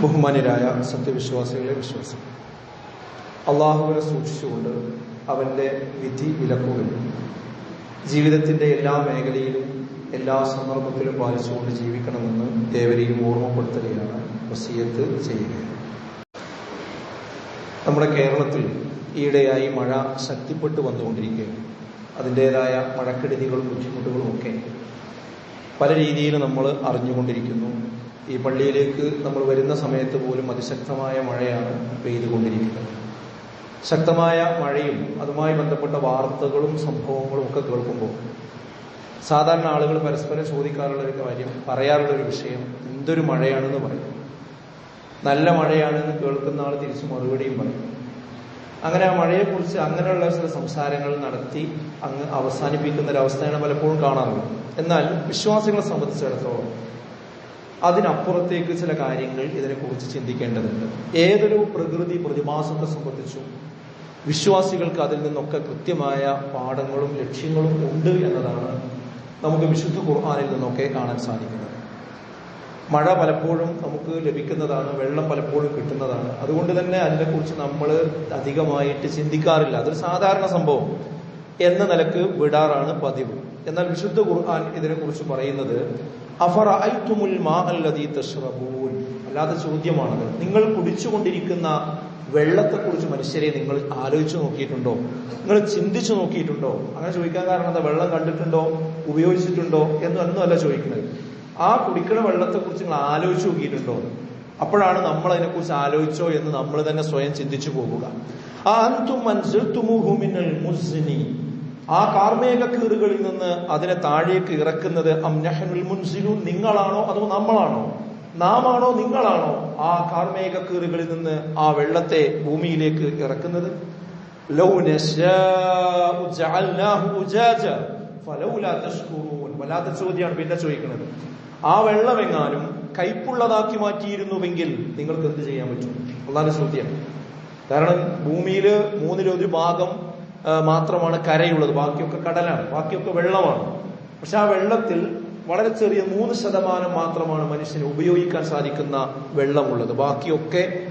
ബഹുമാന്യരായ സത്യവിശ്വാസികളെ വിശ്വാസം അള്ളാഹുവിനെ സൂക്ഷിച്ചുകൊണ്ട് അവന്റെ വിധി വിലക്കുകൾ ജീവിതത്തിന്റെ എല്ലാ മേഖലയിലും എല്ലാ സന്ദർഭത്തിലും പാലിച്ചുകൊണ്ട് ജീവിക്കണമെന്ന് ഏവരെയും ഓർമ്മപ്പെടുത്തുകയാണ് വസീയത്ത് ചെയ്യുക. നമ്മുടെ കേരളത്തിൽ ഈയിടെയായി മഴ ശക്തിപ്പെട്ടു വന്നുകൊണ്ടിരിക്കുകയാണ്. അതിന്റെതായ മഴക്കെടുതികളും ബുദ്ധിമുട്ടുകളും ഒക്കെ പല രീതിയിൽ നമ്മൾ അറിഞ്ഞുകൊണ്ടിരിക്കുന്നു. ഈ പള്ളിയിലേക്ക് നമ്മൾ വരുന്ന സമയത്ത് പോലും അതിശക്തമായ മഴയാണ് പെയ്തുകൊണ്ടിരിക്കുന്നത്. ശക്തമായ മഴയും അതുമായി ബന്ധപ്പെട്ട വാർത്തകളും സംഭവങ്ങളും ഒക്കെ കേൾക്കുമ്പോൾ സാധാരണ ആളുകൾ പരസ്പരം ചോദിക്കാറുള്ള ഒരു കാര്യം പറയാറുള്ള ഒരു വിഷയം എന്തൊരു മഴയാണെന്ന് പറയും. നല്ല മഴയാണെന്ന് കേൾക്കുന്ന ആൾ തിരിച്ചു മറുപടിയും പറയും. അങ്ങനെ ആ മഴയെക്കുറിച്ച് അങ്ങനെയുള്ള ചില സംസാരങ്ങൾ നടത്തി അങ്ങ് അവസാനിപ്പിക്കുന്ന ഒരവസ്ഥയാണ് പലപ്പോഴും കാണാറുള്ളത്. എന്നാൽ വിശ്വാസികളെ സംബന്ധിച്ചിടത്തോളം അതിനപ്പുറത്തേക്ക് ചില കാര്യങ്ങൾ ഇതിനെക്കുറിച്ച് ചിന്തിക്കേണ്ടതുണ്ട്. ഏതൊരു പ്രകൃതി പ്രതിഭാസത്തെ സംബന്ധിച്ചും വിശ്വാസികൾക്ക് അതിൽ നിന്നൊക്കെ കൃത്യമായ പാഠങ്ങളും ലക്ഷ്യങ്ങളും ഉണ്ട് എന്നതാണ് നമുക്ക് വിശുദ്ധ ഖുർആാനിൽ നിന്നൊക്കെ കാണാൻ സാധിക്കുന്നത്. മഴ പലപ്പോഴും നമുക്ക് ലഭിക്കുന്നതാണ് വെള്ളം പലപ്പോഴും കിട്ടുന്നതാണ്. അതുകൊണ്ട് തന്നെ അതിനെക്കുറിച്ച് നമ്മൾ അധികമായിട്ട് ചിന്തിക്കാറില്ല. അതൊരു സാധാരണ സംഭവം എന്ന നിലയ്ക്ക് വിടാറാണ് പതിവ്. എന്നാൽ വിശുദ്ധ ഖുർആൻ ഇതിനെക്കുറിച്ച് പറയുന്നത് അല്ലാത്ത ചോദ്യമാണത്. നിങ്ങൾ കുടിച്ചുകൊണ്ടിരിക്കുന്ന വെള്ളത്തെക്കുറിച്ച് മനുഷ്യരെ നിങ്ങൾ ആലോചിച്ചു നോക്കിയിട്ടുണ്ടോ? നിങ്ങൾ ചിന്തിച്ചു നോക്കിയിട്ടുണ്ടോ? അങ്ങനെ ചോദിക്കാൻ കാരണം എന്താ വെള്ളം കണ്ടിട്ടുണ്ടോ? ഉപയോഗിച്ചിട്ടുണ്ടോ? എന്നൊന്നുമല്ല ചോദിക്കുന്നത്. ആ കുടിക്കണ വെള്ളത്തെക്കുറിച്ച് നിങ്ങൾ ആലോചിച്ചു നോക്കിയിട്ടുണ്ടോ? അപ്പോഴാണ് നമ്മൾ അതിനെക്കുറിച്ച് ആലോചിച്ചോ എന്ന് നമ്മൾ തന്നെ സ്വയം ചിന്തിച്ചു പോകുക. ആ അന്തും ആ കാർമേക കീറുകളിൽ നിന്ന് അതിനെ താഴേക്ക് ഇറക്കുന്നത് അംനഹനുൽ മുൻസിലു നിങ്ങളാണോ അതോ നമ്മളാണോ? നാമാണോ നിങ്ങളാണോ ആ കാർമേക കീറുകളിൽ നിന്ന് ആ വെള്ളത്തെ ഭൂമിയിലേക്ക് ഇറക്കുന്നത്? വല്ലാത്ത ചോദ്യമാണ് പിന്നെ ചോദിക്കുന്നത്. ആ വെള്ളമെങ്ങാനും കൈപ്പുള്ളതാക്കി മാറ്റിയിരുന്നുവെങ്കിൽ നിങ്ങൾക്ക് എന്ത് ചെയ്യാൻ പറ്റും? അതാണ് ചോദ്യം. കാരണം ഭൂമിയിൽ മൂന്നിലൊരു ഭാഗം മാത്രമാണ് കരയുള്ളത്. ബാക്കിയൊക്കെ കടലാണ്. ബാക്കിയൊക്കെ വെള്ളമാണ്. പക്ഷെ ആ വെള്ളത്തിൽ വളരെ ചെറിയ മൂന്ന് ശതമാനം മാത്രമാണ് മനുഷ്യന് ഉപയോഗിക്കാൻ സാധിക്കുന്ന വെള്ളമുള്ളത്. ബാക്കിയൊക്കെ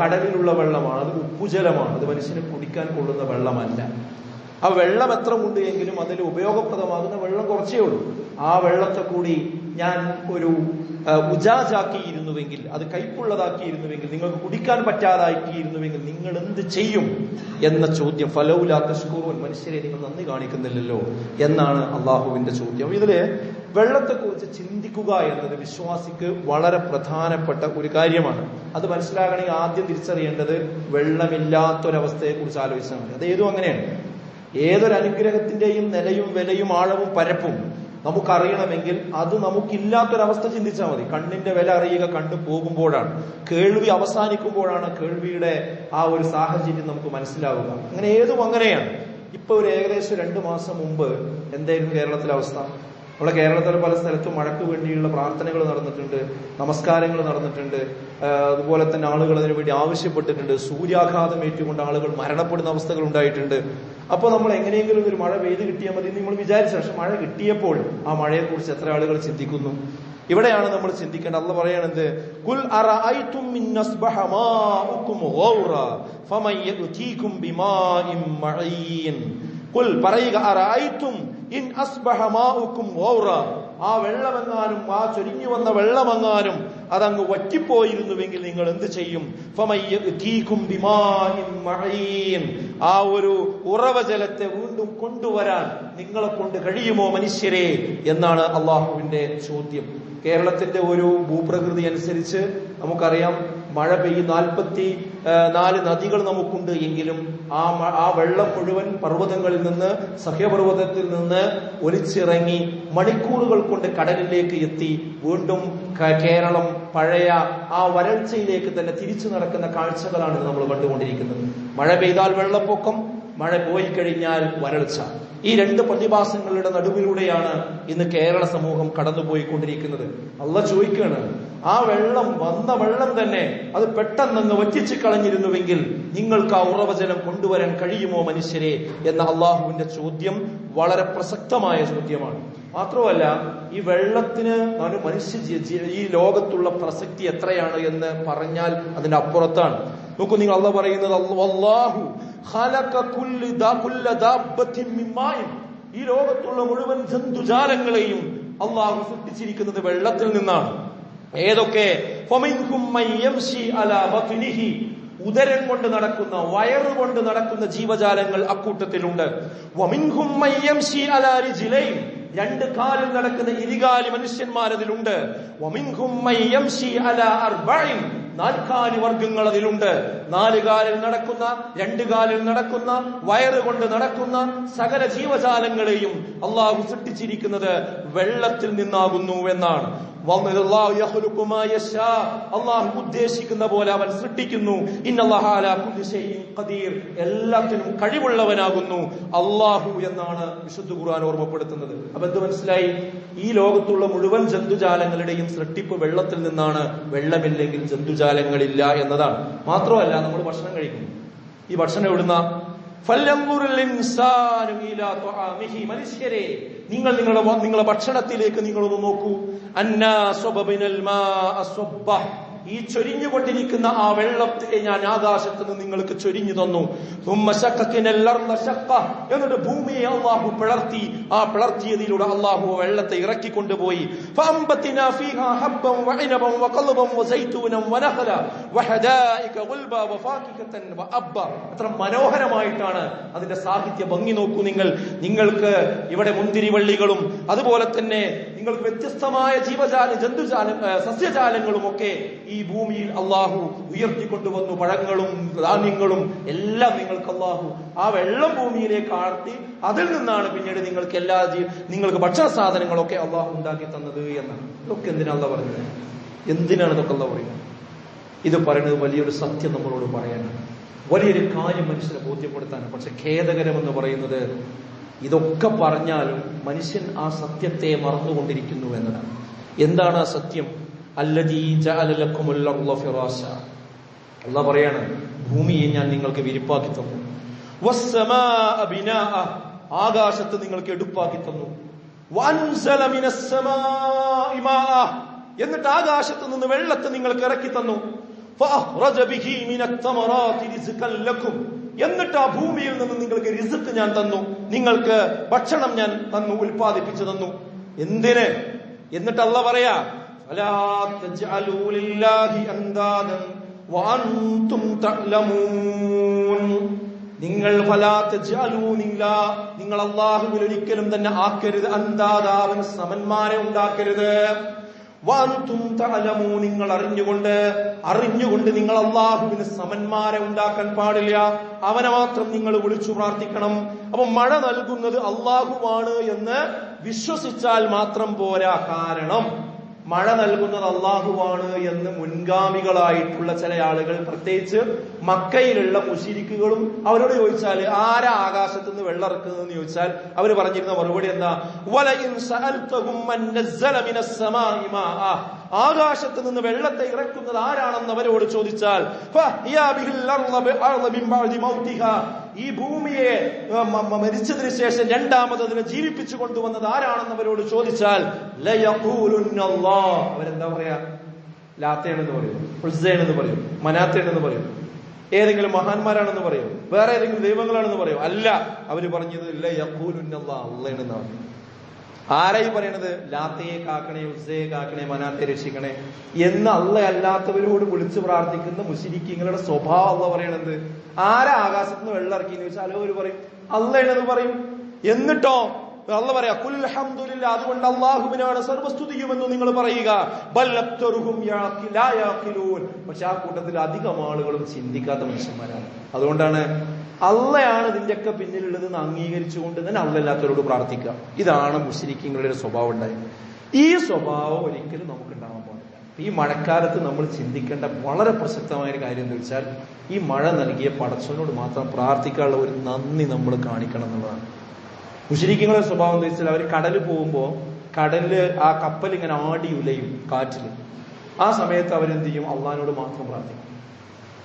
കടലിലുള്ള വെള്ളമാണ്. അത് ഉപ്പുജലമാണ്. അത് മനുഷ്യന് കുടിക്കാൻ കൊള്ളുന്ന വെള്ളമല്ല. ആ വെള്ളം എത്ര ഉണ്ട് എങ്കിലും അതിൽ ഉപയോഗപ്രദമാകുന്ന വെള്ളം കുറച്ചേ ഉള്ളൂ. ആ വെള്ളത്തെ കൂടി ഞാൻ ഒരു ഉജാജാക്കിയിരുന്നുവെങ്കിൽ അത് കൈപ്പുള്ളതാക്കിയിരുന്നുവെങ്കിൽ നിങ്ങൾക്ക് കുടിക്കാൻ പറ്റാതാക്കിയിരുന്നുവെങ്കിൽ നിങ്ങൾ എന്ത് ചെയ്യും എന്ന ചോദ്യം. ഫലൗലാ തഷ്കൂറുൻ മനുഷ്യരെ നിങ്ങൾ നന്ദി കാണിക്കുന്നില്ലല്ലോ എന്നാണ് അള്ളാഹുവിന്റെ ചോദ്യം. ഇതിൽ വെള്ളത്തെക്കുറിച്ച് ചിന്തിക്കുക എന്നത് വിശ്വാസിക്ക് വളരെ പ്രധാനപ്പെട്ട ഒരു കാര്യമാണ്. അത് മനസ്സിലാകണമെങ്കിൽ ആദ്യം തിരിച്ചറിയേണ്ടത് വെള്ളമില്ലാത്തൊരവസ്ഥയെ കുറിച്ച് ആലോചിച്ചാൽ മതി. അത് ഏതും അങ്ങനെയാണ്. ഏതൊരു അനുഗ്രഹത്തിന്റെയും നിലയും വിലയും ആഴവും പരപ്പും നമുക്കറിയണമെങ്കിൽ അത് നമുക്കില്ലാത്തൊരവസ്ഥ ചിന്തിച്ചാൽ മതി. കണ്ണിന്റെ വില അറിയുക കണ്ടു പോകുമ്പോഴാണ്. കേൾവി അവസാനിക്കുമ്പോഴാണ് കേൾവിയുടെ ആ ഒരു സാഹചര്യം നമുക്ക് മനസ്സിലാവുക. അങ്ങനെ ഏതും അങ്ങനെയാണ്. ഇപ്പൊ ഒരു ഏകദേശം രണ്ടു മാസം മുമ്പ് എന്തായിരുന്നു കേരളത്തിലെ അവസ്ഥ? നമ്മളെ കേരളത്തിലെ പല സ്ഥലത്തും മഴയ്ക്ക് വേണ്ടിയുള്ള പ്രാർത്ഥനകൾ നടന്നിട്ടുണ്ട് നമസ്കാരങ്ങൾ നടന്നിട്ടുണ്ട്. അതുപോലെ തന്നെ ആളുകൾ അതിനു വേണ്ടി ആവശ്യപ്പെട്ടിട്ടുണ്ട്. സൂര്യാഘാതം ഏറ്റുകൊണ്ട് ആളുകൾ മരണപ്പെടുന്ന അവസ്ഥകൾ ഉണ്ടായിട്ടുണ്ട്. അപ്പോൾ നമ്മൾ എങ്ങനെയെങ്കിലും ഒരു മഴ പെയ്ത് കിട്ടിയാൽ മതി എന്ന് നമ്മൾ വിചാരിച്ച. പക്ഷെ മഴ കിട്ടിയപ്പോൾ ആ മഴയെക്കുറിച്ച് എത്ര ആളുകൾ ചിന്തിക്കുന്നു? ഇവിടെയാണ് നമ്മൾ ചിന്തിക്കേണ്ടത്. അല്ല പറയണത് കുൽ അറഅയ്തും ഗൗറ ഫമൻ ബിമാഇൻ കുൽ പറയുക അറഅയ്തും ഇൻ അസ്ബഹ മാഉകും ഗൗറ ആ വെള്ളമെങ്ങാനും ആ ചൊരിഞ്ഞു വന്ന വെള്ളമെങ്ങാനും അതങ്ങ് വറ്റിപ്പോയിരുന്നുവെങ്കിൽ നിങ്ങൾ എന്ത് ചെയ്യും? ആ ഒരു ഉറവ ജലത്തെ വീണ്ടും കൊണ്ടുവരാൻ നിങ്ങളെ കൊണ്ട് കഴിയുമോ മനുഷ്യരെ? എന്നാണ് അള്ളാഹുവിന്റെ ചോദ്യം. കേരളത്തിന്റെ ഒരു ഭൂപ്രകൃതി അനുസരിച്ച് നമുക്കറിയാം മഴ പെയ്യും നാൽപ്പത്തി നാല് നദികൾ നമുക്കുണ്ട് എങ്കിലും ആ ആ വെള്ളം മുഴുവൻ പർവതങ്ങളിൽ നിന്ന് സഹ്യപർവതത്തിൽ നിന്ന് ഒലിച്ചിറങ്ങി മണിക്കൂറുകൾ കൊണ്ട് കടലിലേക്ക് എത്തി വീണ്ടും കേരളം പഴയ ആ വരൾച്ചയിലേക്ക് തന്നെ തിരിച്ചു നടക്കുന്ന കാഴ്ചകളാണ് നമ്മൾ കണ്ടുകൊണ്ടിരിക്കുന്നത്. മഴ പെയ്താൽ വെള്ളപ്പൊക്കം മഴ പോയി കഴിഞ്ഞാൽ വരൾച്ച. ഈ രണ്ട് പ്രതിഭാസങ്ങളുടെ നടുവിലൂടെയാണ് ഇന്ന് കേരള സമൂഹം കടന്നുപോയിക്കൊണ്ടിരിക്കുന്നത്. അള്ള ചോദിക്കുകയാണ് ആ വെള്ളം വന്ന വെള്ളം തന്നെ അത് പെട്ടെന്നങ്ങ് വറ്റിച്ചു കളഞ്ഞിരുന്നുവെങ്കിൽ നിങ്ങൾക്ക് ആ ഉറവചനം കൊണ്ടുവരാൻ കഴിയുമോ മനുഷ്യരെ എന്ന അള്ളാഹുവിന്റെ ചോദ്യം വളരെ പ്രസക്തമായ ചോദ്യമാണ്. മാത്രമല്ല ഈ വെള്ളത്തിന് മനുഷ്യ ഈ ലോകത്തുള്ള പ്രസക്തി എത്രയാണ് എന്ന് പറഞ്ഞാൽ അതിന്റെ അപ്പുറത്താണ്. നോക്കൂ നിങ്ങൾ അള്ള പറയുന്നത് അല്ലാഹു ഈ ലോകത്തുള്ള മുഴുവൻ ജന്തുജാലങ്ങളെയും അള്ളാഹു സൃഷ്ടിച്ചിരിക്കുന്നത് വെള്ളത്തിൽ നിന്നാണ്. ഏതൊക്കെ. ഉദരം കൊണ്ട് നടക്കുന്ന വയറ് കൊണ്ട് നടക്കുന്ന ജീവജാലങ്ങൾ അക്കൂട്ടത്തിലുണ്ട്. രണ്ട് കാലിൽ നടക്കുന്ന ഇരികാലി മനുഷ്യന്മാരതിലുണ്ട്. നാൽക്കാലി വർഗങ്ങൾ അതിലുണ്ട്. നാല് കാലിൽ നടക്കുന്ന രണ്ട് കാലിൽ നടക്കുന്ന വയറ് കൊണ്ട് നടക്കുന്ന സകല ജീവജാലങ്ങളെയും അള്ളാഹു സൃഷ്ടിച്ചിരിക്കുന്നത് വെള്ളത്തിൽ നിന്നാകുന്നു എന്നാണ്. അള്ളാഹു ഉദ്ദേശിക്കുന്ന പോലെ അവൻ സൃഷ്ടിക്കുന്നു. ഖദീർ. എല്ലാത്തിനും കഴിവുള്ളവനാകുന്നു അള്ളാഹു എന്നാണ് വിശുദ്ധ ഖുർആൻ ഓർമ്മപ്പെടുത്തുന്നത്. അപ്പൊ എന്ത് മനസ്സിലായി? ഈ ലോകത്തുള്ള മുഴുവൻ ജന്തുജാലങ്ങളുടെയും സൃഷ്ടിപ്പ് വെള്ളത്തിൽ നിന്നാണ്. വെള്ളമില്ലെങ്കിൽ ജന്തുജാലങ്ങളില്ല എന്നതാണ് മാത്രമല്ല നമ്മൾ ഭക്ഷണം കഴിക്കുന്നു ഈ ഭക്ഷണം എവിടുന്ന. മനുഷ്യരെ നിങ്ങൾ നിങ്ങളുടെ നിങ്ങളുടെ ഭക്ഷണത്തിലേക്ക് നിങ്ങളൊന്ന് നോക്കൂ അന്നാ. ഈ ചൊരിഞ്ഞുകൊണ്ടിരിക്കുന്ന ആ വെള്ളത്തെ ഞാൻ ആകാശത്ത് നിന്ന് നിങ്ങൾക്ക് ചൊരിഞ്ഞു തന്നു. എന്നിട്ട് ഭൂമിയെ അള്ളാഹു പിളർത്തി. ആ പിളർത്തിയതിലൂടെ അള്ളാഹു വെള്ളത്തെ ഇറക്കി കൊണ്ടുപോയി എത്ര മനോഹരമായിട്ടാണ് അതിന്റെ സാഹിത്യ ഭംഗി നോക്കൂ നിങ്ങൾ. നിങ്ങൾക്ക് ഇവിടെ മുന്തിരിവള്ളികളും അതുപോലെ തന്നെ നിങ്ങൾക്ക് വ്യത്യസ്തമായ ജീവജാല ജന്തുജാല സസ്യജാലങ്ങളും ഒക്കെ ഈ ഭൂമിയിൽ അള്ളാഹു ഉയർത്തിക്കൊണ്ടുവന്നു പഴങ്ങളും ധാന്യങ്ങളും എല്ലാം നിങ്ങൾക്ക് അള്ളാഹു ആ വെള്ളം ഭൂമിയിലേക്ക് ആഴ്ത്തി അതിൽ നിന്നാണ് പിന്നീട് നിങ്ങൾക്ക് എല്ലാ നിങ്ങൾക്ക് ഭക്ഷണ സാധനങ്ങളൊക്കെ അള്ളാഹു ഉണ്ടാക്കി തന്നത് എന്നാണ്. ഇതൊക്കെ എന്തിനാ പറഞ്ഞത് എന്തിനാണ് ഇതൊക്കെ അല്ല പറയുന്നത്? ഇത് പറയുന്നത് വലിയൊരു സത്യം നമ്മളോട് പറയാനാണ്. വലിയൊരു കാര്യം മനുഷ്യനെ ബോധ്യപ്പെടുത്താനാണ്. പക്ഷെ ഖേദകരമെന്ന് പറയുന്നത് ഇതൊക്കെ പറഞ്ഞാലും മനുഷ്യൻ ആ സത്യത്തെ മറന്നുകൊണ്ടിരിക്കുന്നു എന്നതാണ്. എന്താണ് ആ സത്യം? അള്ളാഹ് പറയാണ് ഭൂമിയെ ഞാൻ നിങ്ങൾക്ക് വിരിപ്പാക്കി തന്നു. ആകാശത്ത് നിങ്ങൾക്ക് എടുപ്പാക്കി തന്നു. എന്നിട്ട് ആകാശത്ത് നിന്ന് വെള്ളത്തെ നിങ്ങൾക്ക് ഇറക്കി തന്നു. എന്നിട്ട് ആ ഭൂമിയിൽ നിന്ന് നിങ്ങൾക്ക് റിസ്ക് ഞാൻ തന്നു. നിങ്ങൾക്ക് ഭക്ഷണം ഞാൻ തന്നു ഉൽപ്പാദിപ്പിച്ചു തന്നു. എന്തിന്? എന്നിട്ട് അല്ല പറയാ അന്ദാദൻ വഅൻതും തഅലമൂൻ നിങ്ങൾ നിങ്ങൾ അള്ളാഹുവിൽ ഒരിക്കലും തന്നെ ആക്കരുത് അന്താദാവൻ സമന്മാരെ ഉണ്ടാക്കരുത്. തഅലമൂ നിങ്ങൾ അറിഞ്ഞുകൊണ്ട് അറിഞ്ഞുകൊണ്ട് നിങ്ങൾ അള്ളാഹുവിന് സമന്മാരെ ഉണ്ടാക്കാൻ പാടില്ല. അവനെ മാത്രം നിങ്ങൾ വിളിച്ചു പ്രാർത്ഥിക്കണം. അപ്പൊ മഴ നൽകുന്നത് അള്ളാഹുവാണ് എന്ന് വിശ്വസിച്ചാൽ മാത്രം പോരാ കാരണം. മഴ നൽകുന്നത് അള്ളാഹുവാണ് എന്ന് മുൻഗാമികളായിട്ടുള്ള ചില ആളുകൾ പ്രത്യേകിച്ച് മക്കയിലുള്ള മുഷിരിക്കുകളും അവരോട് ചോദിച്ചാൽ ആരാ ആകാശത്ത് നിന്ന് വെള്ളം ഇറക്കുന്നതെന്ന് ചോദിച്ചാൽ അവർ പറഞ്ഞിരുന്ന മറുപടി എന്താ? ആകാശത്ത് നിന്ന് വെള്ളത്തെ ഇറക്കുന്നത് ആരാണെന്ന് അവരോട് ചോദിച്ചാൽ. ഈ ഭൂമിയെ മരിച്ചതിന് ശേഷം രണ്ടാമത് അതിനെ ജീവിപ്പിച്ചു കൊണ്ടുവന്നത് ആരാണെന്ന് അവരോട് ചോദിച്ചാൽ. അവരെന്താ പറയാ ലാത്തേണെന്ന് പറയും എന്ന് പറയും മനാത്തേണെന്ന് പറയും ഏതെങ്കിലും മഹാന്മാരാണെന്ന് പറയും വേറെ ഏതെങ്കിലും ദൈവങ്ങളാണെന്ന് പറയും അല്ല അവർ പറഞ്ഞത് അള്ളയാണെന്ന് പറഞ്ഞു ആരായി പറയണത്? ലാത്തയെ കാക്കണേ ഉസ്സയെ കാക്കണേ മനാത്തെ രക്ഷിക്കണേ. എന്ന് അള്ള അല്ലാത്തവരോട് വിളിച്ചു പ്രാർത്ഥിക്കുന്ന മുശിരിക്കിങ്ങളുടെ സ്വഭാവം അള്ള പറയണത്. ആരാ ആകാശത്ത് നിന്ന് വെള്ളം ഇറക്കി എന്ന് ചോദിച്ചാൽ അവർ പറയും. അല്ലയാണെന്ന് പറയും. എന്നിട്ടോ? അള്ള പറയാ കുൽഹംദുലില്ല അതുകൊണ്ട് അള്ളാഹുവിനാണ് സർവസ്തുതിയുമെന്ന് നിങ്ങൾ പറയുക. പക്ഷെ ആ കൂട്ടത്തിൽ അധികം ആളുകളും ചിന്തിക്കാത്ത മനുഷ്യന്മാരാണ്. അതുകൊണ്ടാണ് അള്ളയാണ് ഇതിന്റെയൊക്കെ പിന്നിലുള്ളത് എന്ന് അംഗീകരിച്ചുകൊണ്ട് തന്നെ അള്ളല്ലാത്തവരോട് പ്രാർത്ഥിക്കുക. ഇതാണ് മുസ്ലിക്കങ്ങളുടെ ഒരു സ്വഭാവം ഉണ്ടായത്. ഈ സ്വഭാവം ഒരിക്കലും നമുക്ക് ഉണ്ടാവാൻ പാടില്ല ഈ മഴക്കാലത്ത് നമ്മൾ ചിന്തിക്കേണ്ട വളരെ പ്രസക്തമായ ഒരു കാര്യം എന്ന് വെച്ചാൽ ഈ മഴ നൽകിയ പടച്ചവനോട് മാത്രം പ്രാർത്ഥിക്കാനുള്ള ഒരു നന്ദി നമ്മൾ കാണിക്കണം എന്നുള്ളതാണ്. മുസ്ലിക്കങ്ങളുടെ സ്വഭാവം എന്ന് വെച്ചാൽ അവർ കടലിൽ പോകുമ്പോൾ കടലിൽ ആ കപ്പൽ ഇങ്ങനെ ആടി ഉലയും കാറ്റിൽ ആ സമയത്ത് അവരെന്ത് ചെയ്യും? അള്ളഹാനോട് മാത്രം പ്രാർത്ഥിക്കും.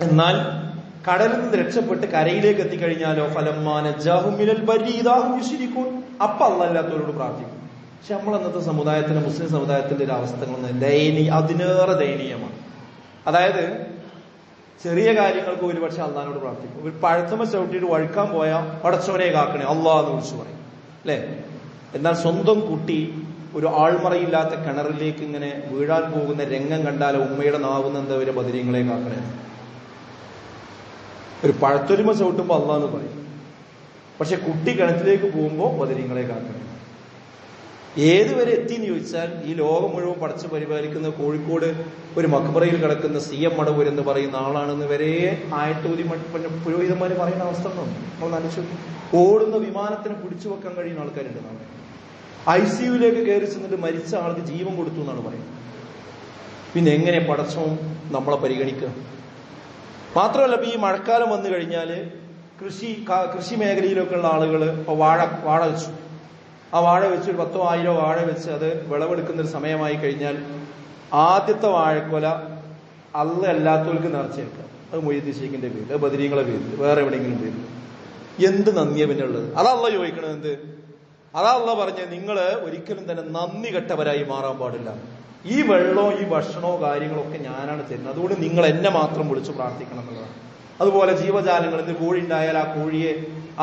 എന്നാൽ കടലിൽ നിന്ന് രക്ഷപ്പെട്ട് കരയിലേക്ക് എത്തിക്കഴിഞ്ഞാലോ ഫലം ജാഹുമിനൽ ബരീദാഹും യുശ്രികൂൻ. അപ്പൊ അള്ളാഹല്ലാത്തവരോട് പ്രാർത്ഥിക്കും. പക്ഷെ നമ്മൾ അന്നത്തെ സമുദായത്തിന്റെ മുസ്ലിം സമുദായത്തിന്റെ ഒരു അവസ്ഥകളൊന്നും ദയനീയ അതിനേറെ ദയനീയമാണ്. അതായത് ചെറിയ കാര്യങ്ങൾക്ക് ഒരുപക്ഷെ അള്ളഹാനോട് പ്രാർത്ഥിക്കും. ഒരു പഴത്തമ ചവിട്ടിയിട്ട് വഴുക്കാൻ പോയാൽ പടച്ചോനെ കാക്കണേ അള്ളാഹ് എന്ന് വിളിച്ചു പറയും. അല്ലേ? എന്നാൽ സ്വന്തം കുട്ടി ഒരു ആൾമറയില്ലാത്ത കിണറിലേക്ക് ഇങ്ങനെ വീഴാൻ പോകുന്ന രംഗം കണ്ടാൽ ഉമ്മയുടെ നാവുന്ന എന്താ ഒരു ബദിരിങ്ങളെ കാക്കണേ. ഒരു പഴത്തൊരുമ ചവിട്ടുമ്പോൾ അള്ളാന്ന് പറയും. പക്ഷെ കുട്ടി കിണറ്റിലേക്ക് പോകുമ്പോൾ വതിരിങ്ങളെ കാക്കണം. ഏതുവരെ എത്തി എന്ന് ചോദിച്ചാൽ ഈ ലോകം മുഴുവൻ പടച്ചു പരിപാലിക്കുന്ന കോഴിക്കോട് ഒരു മക്ബറയിൽ കിടക്കുന്ന സി എം മടവൂർ എന്ന് പറയുന്ന ആളാണെന്ന് വരെ ആയത്തോതി പുരോഹിതന്മാർ പറയുന്ന അവസ്ഥ നമ്മൾ ഓടുന്ന വിമാനത്തിന് പിടിച്ചു വെക്കാൻ കഴിയുന്ന ആൾക്കാരുണ്ട് നാളെ. ഐ സിയുലേക്ക് കയറി ചെന്നിട്ട് മരിച്ച ആൾക്ക് ജീവൻ കൊടുത്തു എന്നാണ് പറയുന്നത്. പിന്നെ എങ്ങനെ പടച്ചവും നമ്മളെ പരിഗണിക്കുക? മാത്രമല്ല ഇപ്പൊ ഈ മഴക്കാലം വന്നു കഴിഞ്ഞാൽ കൃഷി കൃഷി മേഖലയിലൊക്കെ ഉള്ള ആളുകൾ ഇപ്പൊ വാഴ വാഴ വെച്ചു. ആ വാഴ വെച്ച് ഒരു പത്തോ ആയിരോ വാഴ വെച്ച് അത് വിളവെടുക്കുന്ന ഒരു സമയമായി കഴിഞ്ഞാൽ ആദ്യത്തെ വാഴക്കൊല അല്ല അല്ലാത്തവർക്ക് നിറച്ചേക്കുക അത് മൊയ്തി ഷെയ്ഖിന്റെ പേര് അത് ബദരീങ്ങളെ പേര് വേറെ എവിടെയെങ്കിലും പേര് എന്ത് നന്ദിയ പിന്നെ ഉള്ളത്? അതല്ല ചോദിക്കണത് എന്ത്? അതാ അതല്ല പറഞ്ഞ നിങ്ങൾ ഒരിക്കലും തന്നെ നന്ദി കെട്ടവരായി മാറാൻ പാടില്ല. ഈ വെള്ളവും ഈ ഭക്ഷണവും കാര്യങ്ങളൊക്കെ ഞാനാണ് തരുന്നത്. അതുകൊണ്ട് നിങ്ങൾ എന്നെ മാത്രം വിളിച്ചു പ്രാർത്ഥിക്കണം എന്നുള്ളതാണ്. അതുപോലെ ജീവജാലങ്ങൾ ഇത് കോഴി ഉണ്ടായാൽ ആ കോഴിയെ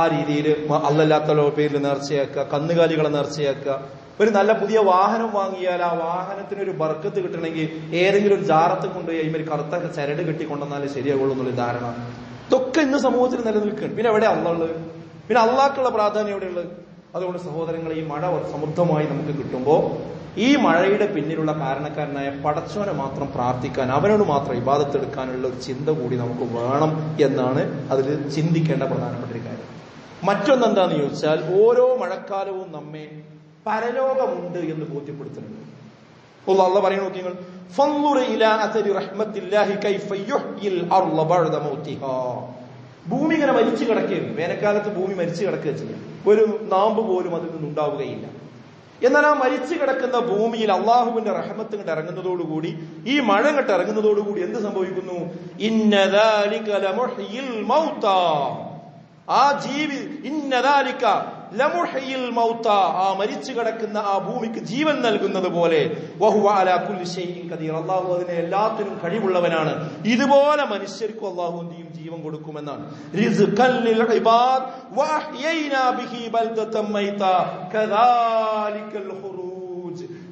ആ രീതിയിൽ അല്ലല്ലാത്ത പേരിൽ നേർച്ചയാക്കുക കന്നുകാലികളെ നേർച്ചയാക്കുക. ഒരു നല്ല പുതിയ വാഹനം വാങ്ങിയാൽ ആ വാഹനത്തിന് ഒരു ബർക്കത്ത് കിട്ടണമെങ്കിൽ ഏതെങ്കിലും ഒരു ജാറത്ത് കൊണ്ടുപോയി അതിൽ കറുത്ത ചരട് കെട്ടിക്കൊണ്ടെന്നാലേ ശരിയാവുള്ളൂ എന്നുള്ള ധാരണ. ഇതൊക്കെ ഇന്ന് സമൂഹത്തിൽ നിലനിൽക്കുകയാണ് പിന്നെ എവിടെ അള്ളുള്ളത് പിന്നെ അള്ളാക്കുള്ള പ്രാധാന്യം എവിടെയുള്ളത്? അതുകൊണ്ട് സഹോദരങ്ങളെ ഈ മഴ സമൃദ്ധമായി നമുക്ക് കിട്ടുമ്പോൾ ഈ മഴയുടെ പിന്നിലുള്ള കാരണക്കാരനായ പടച്ചവനെ മാത്രം പ്രാർത്ഥിക്കാൻ അവനോട് മാത്രം ഇബാദത്തെടുക്കാനുള്ള ഒരു ചിന്ത കൂടി നമുക്ക് വേണം എന്നാണ് അതിൽ ചിന്തിക്കേണ്ട പ്രധാനപ്പെട്ട ഒരു കാര്യം. മറ്റൊന്നെന്താന്ന് ചോദിച്ചാൽ ഓരോ മഴക്കാലവും നമ്മെ പരലോകമുണ്ട് എന്ന് ബോധ്യപ്പെടുത്തുന്നുണ്ട്. ഭൂമി ഇങ്ങനെ മരിച്ചു കിടക്കുകയാണ്. വേനൽക്കാലത്ത് ഭൂമി മരിച്ചു കിടക്കുക ചെയ്യാം. ഒരു നാമ്പ് പോലും അതിൽ നിന്നുണ്ടാവുകയില്ല. എന്നാൽ ആ മരിച്ചു കിടക്കുന്ന ഭൂമിയിൽ അള്ളാഹുവിന്റെ റഹമത്ത് ഇങ്ങോട്ട് ഇറങ്ങുന്നതോടുകൂടി ഈ മഴ ഇങ്ങോട്ട് ഇറങ്ങുന്നതോടുകൂടി എന്ത് സംഭവിക്കുന്നു? ഇന്നതാലിക്കൽ ആ ജീവി ഇന്നദാലിക ലമുഹയിൽ മൗത്ത ആ മരിച്ചു കിടക്കുന്ന ആ ഭൂമിക്ക് ജീവൻ നൽകുന്നത് പോലെ അള്ളാഹു അതിനെ എല്ലാത്തിനും കഴിവുള്ളവനാണ്. ഇതുപോലെ മനുഷ്യർക്കും അള്ളാഹു എന്ത് ജീവൻ കൊടുക്കുമെന്നാണ്.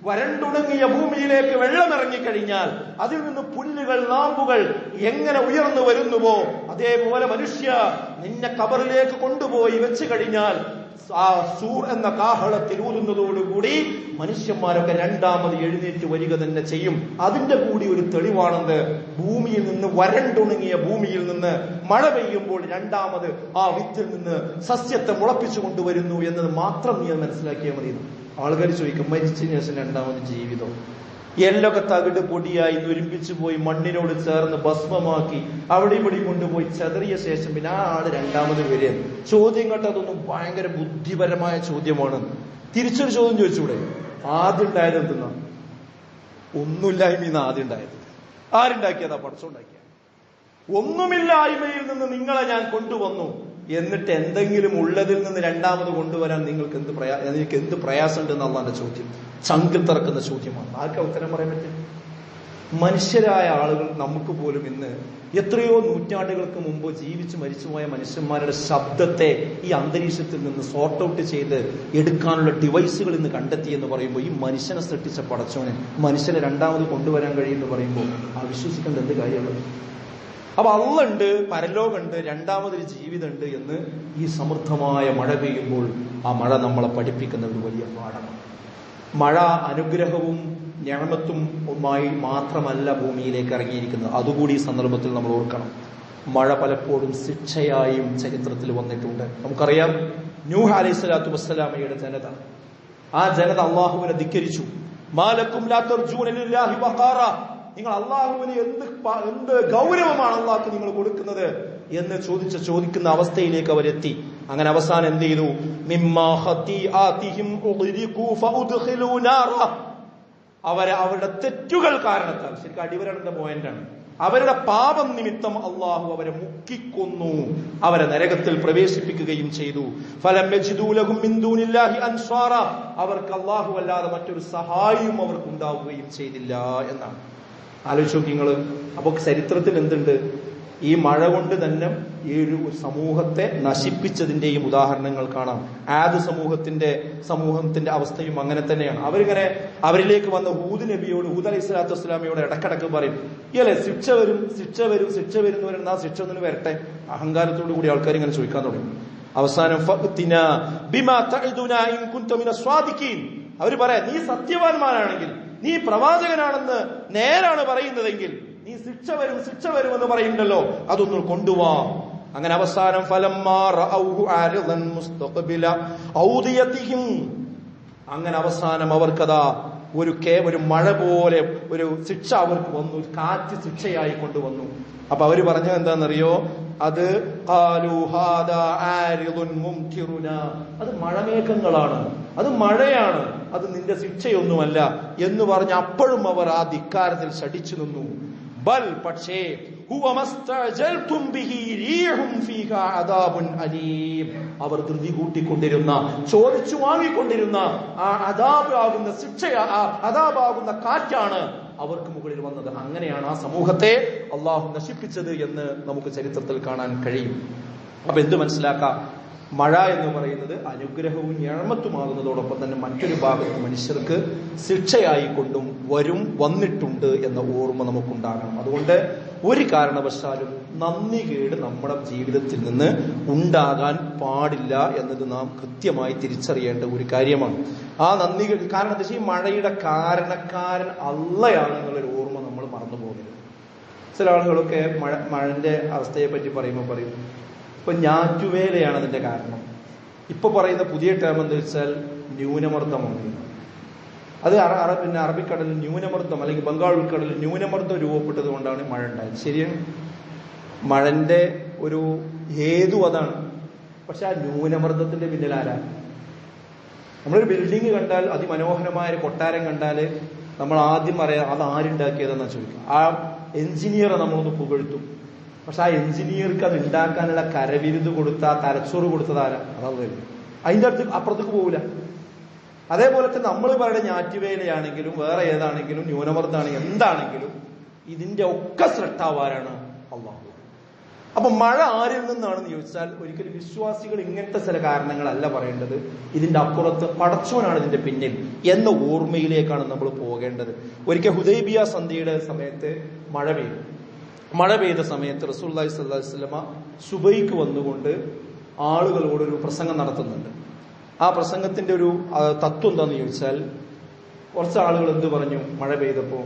വരണ്ടുടങ്ങിയ ഭൂമിയിലേക്ക് വെള്ളം ഇറങ്ങിക്കഴിഞ്ഞാൽ അതിൽ നിന്ന് പുല്ലുകൾ നാമ്പുകൾ എങ്ങനെ ഉയർന്നു വരുന്നുവോ അതേപോലെ മനുഷ്യ നിന്നെ കബറിലേക്ക് കൊണ്ടുപോയി വെച്ച് കഴിഞ്ഞാൽ ആ സൂർ എന്ന കാഹളത്തിൽ ഊതുന്നതോടുകൂടി മനുഷ്യന്മാരൊക്കെ രണ്ടാമത് എഴുന്നേറ്റ് വരിക തന്നെ ചെയ്യും. അതിന്റെ കൂടി ഒരു തെളിവാണെന്ന് ഭൂമിയിൽ നിന്ന് വരണ്ടുണങ്ങിയ ഭൂമിയിൽ നിന്ന് മഴ പെയ്യുമ്പോൾ രണ്ടാമത് ആ വിത്തിൽ നിന്ന് സസ്യത്തെ മുളപ്പിച്ചു കൊണ്ടുവരുന്നു എന്നത് മാത്രം നീ മനസ്സിലാക്കിയാൽ മതി. ആൾക്കാർ ചോദിക്കും മരിച്ചതിന് ശേഷം രണ്ടാമത് ജീവിതം. എല്ലൊക്കെ തകിട് പൊടിയായി ഒരുമ്പിച്ചു പോയി മണ്ണിനോട് ചേർന്ന് ഭസ്മമാക്കി അവിടെ ഇവിടെ കൊണ്ടുപോയി ചെതറിയ ശേഷം പിന്നെ ആ ആൾ രണ്ടാമത് വരിക. ചോദ്യം കേട്ടതൊന്നും ഭയങ്കര ബുദ്ധിപരമായ ചോദ്യമാണ്. തിരിച്ചൊരു ചോദ്യം ചോദിച്ചൂടെ? ആദ്യം ഉണ്ടായത് എന്തെന്നാ ഒന്നുമില്ലായ്മ ആദ്യം ഉണ്ടായത്. ആരുണ്ടാക്കിയതാ? പടച്ചുണ്ടാക്കിയ ഒന്നുമില്ലായ്മയിൽ നിന്ന് നിങ്ങളെ ഞാൻ കൊണ്ടുവന്നു. എന്നിട്ട് എന്തെങ്കിലും ഉള്ളതിൽ നിന്ന് രണ്ടാമത് കൊണ്ടുവരാൻ നിങ്ങൾക്ക് എന്ത് പ്രയാ നിങ്ങൾക്ക് എന്ത് പ്രയാസമുണ്ട് എന്നുള്ളതാണ് ചോദ്യം. ചങ്കിൽ തറക്കുന്ന ചോദ്യമാണ്. ആർക്കാ ഉത്തരം പറയാൻ പറ്റും മനുഷ്യരായ ആളുകൾ നമുക്ക് പോലും ഇന്ന് എത്രയോ നൂറ്റാണ്ടുകൾക്ക് മുമ്പ് ജീവിച്ച് മരിച്ചുപോയ മനുഷ്യന്മാരുടെ ശബ്ദത്തെ ഈ അന്തരീക്ഷത്തിൽ നിന്ന് സോർട്ട് ഔട്ട് ചെയ്ത് എടുക്കാനുള്ള ഡിവൈസുകൾ ഇന്ന് കണ്ടെത്തി എന്ന് പറയുമ്പോൾ ഈ മനുഷ്യനെ സൃഷ്ടിച്ച പടച്ചോനെ മനുഷ്യനെ രണ്ടാമത് കൊണ്ടുവരാൻ കഴിയുമെന്ന് പറയുമ്പോൾ ആ വിശ്വസിക്കേണ്ട എന്ത് കാര്യമുള്ളത് അപ്പൊ അള്ളുണ്ട് പരലോകമുണ്ട് രണ്ടാമതൊരു ജീവിതമുണ്ട് എന്ന് ഈ സമൃദ്ധമായ മഴ പെയ്യുമ്പോൾ ആ മഴ നമ്മളെ പഠിപ്പിക്കുന്ന ഒരു വലിയ പാഠമാണ്. മഴ അനുഗ്രഹവും ഞാമത്തും ഒന്നായി മാത്രമല്ല ഭൂമിയിലേക്ക് ഇറങ്ങിയിരിക്കുന്നത്. അതുകൂടി ഈ സന്ദർഭത്തിൽ നമ്മൾ ഓർക്കണം. മഴ പലപ്പോഴും ശിക്ഷയായും ചരിത്രത്തിൽ വന്നിട്ടുണ്ട്. നമുക്കറിയാം ന്യൂഹ അലൈഹി സ്വലാത്തു വസ്സലാമയുടെ ജനത. ആ ജനത അള്ളാഹുവിനെ ധിക്കരിച്ചു. മാലക്കും നിങ്ങൾ അള്ളാഹുവിന് എന്ത് എന്ത് ഗൗരവമാണ് അള്ളാഹ്ക്ക് നിങ്ങൾ കൊടുക്കുന്നത് എന്ന് ചോദിച്ച ചോദിക്കുന്ന അവസ്ഥയിലേക്ക് അവരെത്തി. അങ്ങനെ അവസാനം എന്ത് ചെയ്തു? അവരെ അവരുടെ തെറ്റുകൾ കാരണത്താൽ ശരിക്കും അടിവരണ്ട പോയിന്റാണ് അവരുടെ പാപം നിമിത്തം അള്ളാഹു അവരെ മുക്കിക്കൊന്നു. അവരെ നരകത്തിൽ പ്രവേശിപ്പിക്കുകയും ചെയ്തു. ഫലം അവർക്ക് അള്ളാഹു അല്ലാതെ മറ്റൊരു സഹായിയും അവർക്ക് ഉണ്ടാവുകയും ചെയ്തില്ല എന്നാണ്. ആലോചിച്ച് നോക്കി നിങ്ങൾ അപ്പൊ ചരിത്രത്തിൽ എന്തുണ്ട്? ഈ മഴ കൊണ്ട് തന്നെ ഈ ഒരു സമൂഹത്തെ നശിപ്പിച്ചതിന്റെയും ഉദാഹരണങ്ങൾ കാണാം. ആദ് സമൂഹത്തിന്റെ സമൂഹത്തിന്റെ അവസ്ഥയും അങ്ങനെ തന്നെയാണ്. അവരിങ്ങനെ അവരിലേക്ക് വന്ന ഹൂദ് നബിയോട് ഹൂദ് അലൈഹി സ്വലാത്തു വസ്സലാമയോട് ഇടക്കിടക്ക് പറയും ഇയല്ലേ ശിക്ഷ വരും ശിക്ഷ വരും ശിക്ഷ വരും എന്ന് പറയുന്ന ആ ശിക്ഷ ഒന്നിന് വരട്ടെ? അഹങ്കാരത്തോടു കൂടി ആൾക്കാർ ഇങ്ങനെ ചോദിക്കാൻ തുടങ്ങി. അവസാനം അവർ പറയാ നീ സത്യവാന്മാരാണെങ്കിൽ നീ പ്രവാചകനാണെന്ന് നേരാണ് പറയുന്നതെങ്കിൽ നീ ശിക്ഷ വരും ശിക്ഷ വരും എന്ന് പറയുന്നുണ്ടല്ലോ. അതൊന്ന് കൊണ്ടുവാ. അങ്ങനെ അവസാനം ഫലം അങ്ങനെ അവസാനം അവർക്കതാ ഒരു കേ ഒരു മഴ പോലെ ഒരു ശിക്ഷ അവർക്ക് വന്നു കാറ്റ് ശിക്ഷയായി കൊണ്ടുവന്നു. അപ്പൊ അവർ പറഞ്ഞത് എന്താണെന്നറിയോ? അത് അത് മഴമേഘങ്ങളാണ്. അത് മഴയാണ്. അത് നിന്റെ ശിക്ഷയൊന്നുമല്ല എന്ന് പറഞ്ഞ് അപ്പോഴും അവർ ആ ധിക്കാരത്തിൽ ശടിച്ചു നിന്നു. ബൽ പക്ഷേ അവർ ധൃതി കൂട്ടിക്കൊണ്ടിരുന്ന ചോദിച്ചു വാങ്ങിക്കൊണ്ടിരുന്ന ആ അതാബാകുന്ന ശിക്ഷ ആ അദാബാകുന്ന കാറ്റാണ് അവർക്ക് മുകളിൽ വന്നത്. അങ്ങനെയാണ് ആ സമൂഹത്തെ അള്ളാഹു നശിപ്പിച്ചത് എന്ന് നമുക്ക് ചരിത്രത്തിൽ കാണാൻ കഴിയും. അപ്പൊ എന്ത് മനസ്സിലാക്കാം? മഴ എന്ന് പറയുന്നത് അനുഗ്രഹവും ഞാമത്തുമാകുന്നതോടൊപ്പം തന്നെ മറ്റൊരു ഭാഗത്ത് മനുഷ്യർക്ക് ശിക്ഷയായിക്കൊണ്ടും വരും വന്നിട്ടുണ്ട് എന്ന ഓർമ്മ നമുക്കുണ്ടാകണം. അതുകൊണ്ട് ഒരു കാരണവശാലും നന്ദി കേട് നമ്മുടെ ജീവിതത്തിൽ നിന്ന് ഉണ്ടാകാൻ പാടില്ല എന്നത് നാം കൃത്യമായി തിരിച്ചറിയേണ്ട ഒരു കാര്യമാണ്. ആ നന്ദി കാരണം എന്താ വെച്ചാൽ ഈ മഴയുടെ കാരണക്കാരൻ അല്ലയാണെന്നുള്ളൊരു ഓർമ്മ നമ്മൾ മറന്നു പോകരുത് ചില ആളുകളൊക്കെ മഴ മഴന്റെ അവസ്ഥയെ പറ്റി പറയുമ്പോൾ പറയും ഇപ്പൊ ഞാറ്റുവേലയാണ് അതിന്റെ കാരണം. ഇപ്പൊ പറയുന്ന പുതിയ ടേം എന്ന് വെച്ചാൽ ന്യൂനമർദ്ദമാണ്. അത് അറ- പിന്നെ അറബിക്കടലിൽ ന്യൂനമർദ്ദം അല്ലെങ്കിൽ ബംഗാൾ ഉൾക്കടലിൽ ന്യൂനമർദ്ദം രൂപപ്പെട്ടത് കൊണ്ടാണ് മഴ ഉണ്ടായത്. ശരിയാണ്? മഴന്റെ ഒരു ഹേതു അതാണ്. പക്ഷെ ആ ന്യൂനമർദ്ദത്തിന്റെ പിന്നിൽ ആരാ? നമ്മളൊരു ബിൽഡിംഗ് കണ്ടാൽ അതിമനോഹരമായ ഒരു കൊട്ടാരം കണ്ടാൽ നമ്മൾ ആദ്യം പറയാം അത് ആരുണ്ടാക്കിയതെന്നാ ചോദിക്കും ആ എഞ്ചിനീയറെ നമ്മളൊന്ന് പുകഴ്ത്തും. പക്ഷെ ആ എഞ്ചിനീയർക്ക് അത് ഉണ്ടാക്കാനുള്ള കരവിരുത് കൊടുത്ത തലച്ചോറ് കൊടുത്തത് ആരാ? അതല്ല അതിന്റെ അടുത്ത് അപ്പുറത്തേക്ക് പോകില്ല അതേപോലെ തന്നെ നമ്മൾ പറയുന്ന ഞാറ്റുവേലയാണെങ്കിലും വേറെ ഏതാണെങ്കിലും ന്യൂനമർദ്ദമാണ് എന്താണെങ്കിലും ഇതിന്റെ ഒക്കെ സൃഷ്ടാവാരാണ് അള്ളാഹു. അപ്പൊ മഴ ആരിൽ നിന്നാണെന്ന് ചോദിച്ചാൽ ഒരിക്കലും വിശ്വാസികൾ ഇങ്ങനത്തെ ചില കാരണങ്ങളല്ല പറയേണ്ടത്. ഇതിന്റെ അപ്പുറത്ത് പടച്ചോനാണ് ഇതിന്റെ പിന്നിൽ എന്ന ഓർമ്മയിലേക്കാണ് നമ്മൾ പോകേണ്ടത്. ഒരിക്കൽ ഹുദൈബിയ സന്ധ്യയുടെ സമയത്ത് മഴ പെയ്തു. മഴ പെയ്ത സമയത്ത് റസൂല്ലായി സ്വല്ലല്ലാഹി വസല്ലമ സുബൈക്ക് വന്നുകൊണ്ട് ആളുകളോട് ഒരു പ്രസംഗം നടത്തുന്നുണ്ട്. ആ പ്രസംഗത്തിന്റെ ഒരു തത്വം എന്താന്ന് ചോദിച്ചാൽ കുറച്ച് ആളുകൾ എന്ത് പറഞ്ഞു? മഴ പെയ്തപ്പോൾ